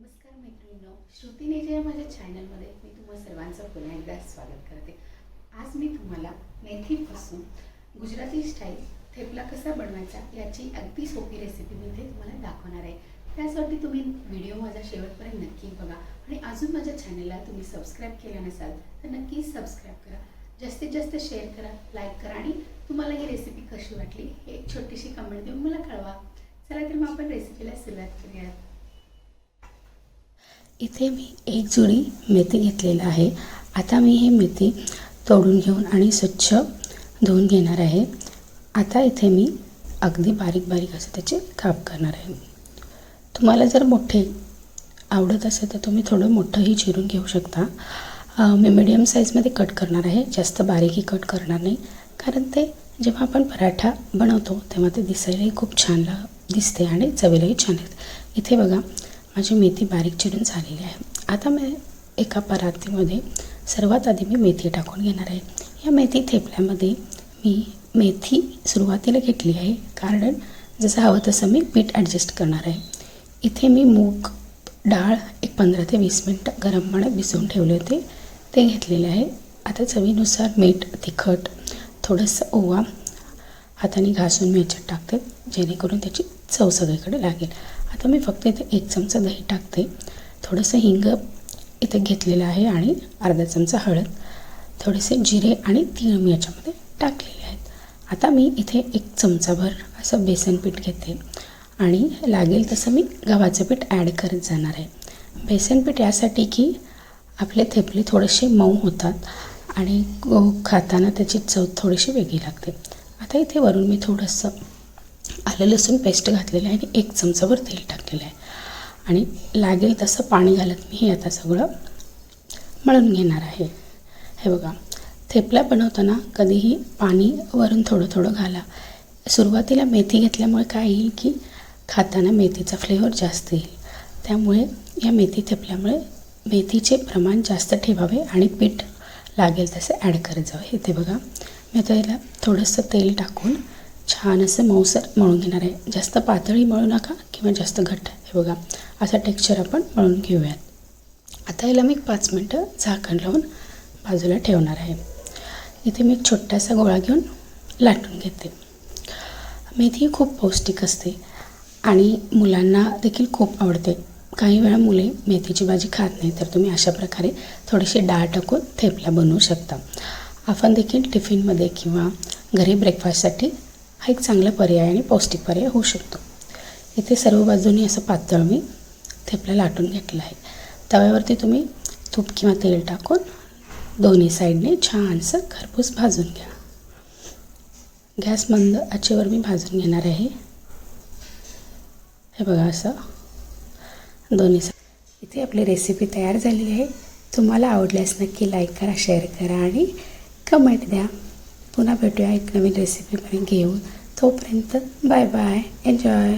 नमस्कार मैत्रिणींनो. श्रुती नेजे माझ्या चॅनलमध्ये मी तुम्हा सर्वांचं पुन्हा एकदा स्वागत करते. आज मी तुम्हाला मेथीपासून गुजराती स्टाईल थेपला कसा बनवायचा याची अगदी सोपी रेसिपी मी इथे तुम्हाला दाखवणार आहे. त्यासाठी तुम्ही व्हिडिओ माझा शेवटपर्यंत नक्की बघा आणि अजून माझ्या चॅनलला तुम्ही सबस्क्राईब केला नसाल तर नक्कीच सबस्क्राईब करा. जास्तीत जास्त शेअर करा लाईक करा आणि तुम्हाला ही रेसिपी कशी वाटली हे एक छोटीशी कमेंट देऊन मला कळवा. चला तर मग आपण रेसिपीला सुरुवात करूयात. इथे मी एक जुडी मेथी घेतलेला आहे. आता मी हे मेथी तोडून घेऊन आणि स्वच्छ धुवून घेणार आहे. आता इथे मी अगदी बारीक बारीक असं त्याचे काप करणार आहे. तुम्हाला जर मोठे आवडत असेल तर तुम्ही थोडं मोठंही चिरून घेऊ शकता. मी मिडियम साईजमध्ये कट करणार आहे. जास्त बारीकही कट करणार नाही. कारण ते जेव्हा आपण पराठा बनवतो तेव्हा ते दिसायलाही खूप छान दिसते आणि चवीलाही छान येते इथे बघा माझी मेथी बारीक चिरून झालेली आहे. आता मी एका परातीमध्ये सर्वात आधी मी मेथी टाकून घेणार आहे. या मेथी थेपल्यामध्ये मी मेथी सुरुवातीला घेतली आहे. कारण जसं हवं तसं मी पीठ ॲडजस्ट करणार आहे. इथे मी मूग डाळ एक पंधरा ते वीस मिनटं गरम पाण्यात भिजवून ठेवले होते. ते घेतलेले आहे. आता चवीनुसार मीठ तिखट थोडंसं ओवा हाताने घासून मी याच्यात टाकते जेणेकरून त्याची चव सगळीकडे लागेल. आता मी फक्त इथे एक चमचा दही टाकते. थोडंसं हिंग इथे घेतलेलं आहे आणि अर्धा चमचा हळद थोडेसे जिरे आणि तीळ मी याच्यामध्ये टाकलेले आहेत. आता मी इथे एक चमचाभर असं बेसन पीठ घेते आणि लागेल तसं मी गव्हाचं पीठ ॲड करत जाणार आहे. बेसन पीठ यासाठी की आपले थेपले थोडेसे मऊ होतात आणि खाताना त्याची चव थोडीशी वेगळी लागते. आता इथे वरून मी थोडंसं आलं लसूण पेस्ट घातलेलं आहे आणि एक चमचाभर तेल टाकलेलं आहे. आणि लागेल तसं पाणी घालत मी हे आता सगळं मळून घेणार आहे. हे बघा थेपला बनवताना कधीही पाणी वरून थोडं थोडं घाला. सुरुवातीला मेथी घेतल्यामुळे काय येईल की खाताना मेथीचा फ्लेवर जास्त येईल. त्यामुळे या मेथी थेपल्यामुळे मेथीचे प्रमाण जास्त ठेवावे आणि पीठ लागेल तसं ॲड करत जावं. इथे बघा मी आता याला थोडंसं तेल टाकून छान असं मऊसर मळून घेणार आहे. जास्त पातळी मळू नका किंवा जास्त घट्ट. हे बघा असा टेक्स्चर आपण मळून घेऊयात. आता याला मी पाच मिनटं झाकण लावून बाजूला ठेवणार आहे. इथे मी एक छोटासा गोळा घेऊन लाटून घेते. मेथी खूप पौष्टिक असते आणि मुलांना देखील खूप आवडते. काही वेळा मुले मेथीची भाजी खात नाही तर तुम्ही अशा प्रकारे थोडीशी डाळ टाकून थेपला बनवू शकता. आपण देखील टिफिनमध्ये किंवा घरी ब्रेकफास्टसाठी हा एक चांगला पर्याय आणि पौष्टिक पर्याय होऊ शकतो. इथे सर्व बाजूनी असं पातळ मी ते आपल्याला लाटून घेतलं आहे. तव्यावरती तुम्ही तूप किंवा तेल टाकून दोन्ही साईडने छानसं खरपूस भाजून घ्या. गॅस मंद आचेवर मी भाजून घेणार आहे. हे बघा असं. दोन्ही साईड इथे आपली रेसिपी तयार झालेली आहे. तुम्हाला आवडल्यास नक्की लाईक करा शेअर करा आणि कमेंट द्या. पुन्हा भेटूया. एक नवीन रेसिपीपर्यंत घेऊन. तोपर्यंत बाय बाय एन्जॉय